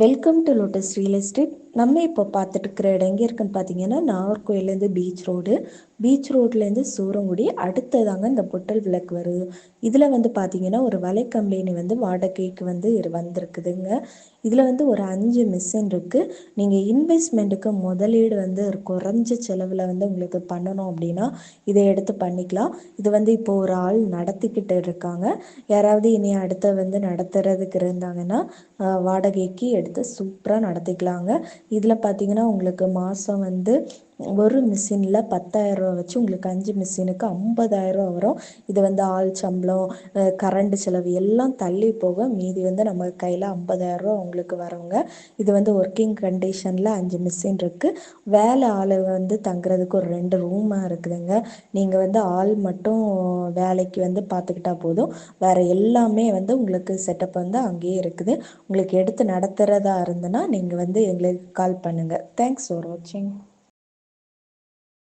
Welcome to Lotus Real Estate. நம்ம இப்போ பார்த்துட்டு இருக்கிற இடம் எங்கே இருக்குன்னு பார்த்தீங்கன்னா நாகர்கோயிலேருந்து பீச் ரோடு பீச் ரோட்லேருந்து சூரங்குடி அடுத்ததாங்க இந்த பொட்டல் விளக்கு வருது. இதில் வந்து பார்த்தீங்கன்னா ஒரு வலை கம்பெனி வந்து வாடகைக்கு வந்து வந்திருக்குதுங்க. இதில் வந்து ஒரு அஞ்சு மிஷின் இருக்குது நீங்கள் இன்வெஸ்ட்மெண்ட்டுக்கு முதலீடு வந்து குறைஞ்ச செலவில் வந்து உங்களுக்கு பண்ணணும் அப்படின்னா இதை எடுத்து பண்ணிக்கலாம். இது வந்து இப்போ ஒரு ஆள் நடத்திக்கிட்டு இருக்காங்க. யாராவது இனி அடுத்த வந்து நடத்துறதுக்கு இருந்தாங்கன்னா வாடகைக்கு எடுத்து சூப்பராக நடத்திக்கலாங்க. இதில் பார்த்தீங்கன்னா உங்களுக்கு மாதம் வந்து ஒரு மிஷினில் பத்தாயிரரூவா வச்சு உங்களுக்கு அஞ்சு மிஷினுக்கு ஐம்பதாயிரரூவா வரும். இது வந்து ஆள் சம்பளம் கரண்ட் செலவு எல்லாம் தள்ளி போக மீதி வந்து நம்ம கையில் ஐம்பதாயிரரூவா உங்களுக்கு வரவங்க இது வந்து ஒர்க்கிங் கண்டிஷனில் அஞ்சு மிஷின் இருக்குது வேலை ஆள் வந்து தங்குறதுக்கு ஒரு ரெண்டு ரூமாக இருக்குதுங்க. நீங்கள் வந்து ஆள் மட்டும் வேலைக்கு வந்து பார்த்துக்கிட்டா போதும். வேறு எல்லாமே வந்து உங்களுக்கு செட்டப் வந்து அங்கேயே இருக்குது. உங்களுக்கு எடுத்து நடத்துகிறதா இருந்ததுன்னா நீங்கள் வந்து எங்களுக்கு கால் பண்ணுங்கள் தேங்க்ஸ் ஃபார் வாட்சிங்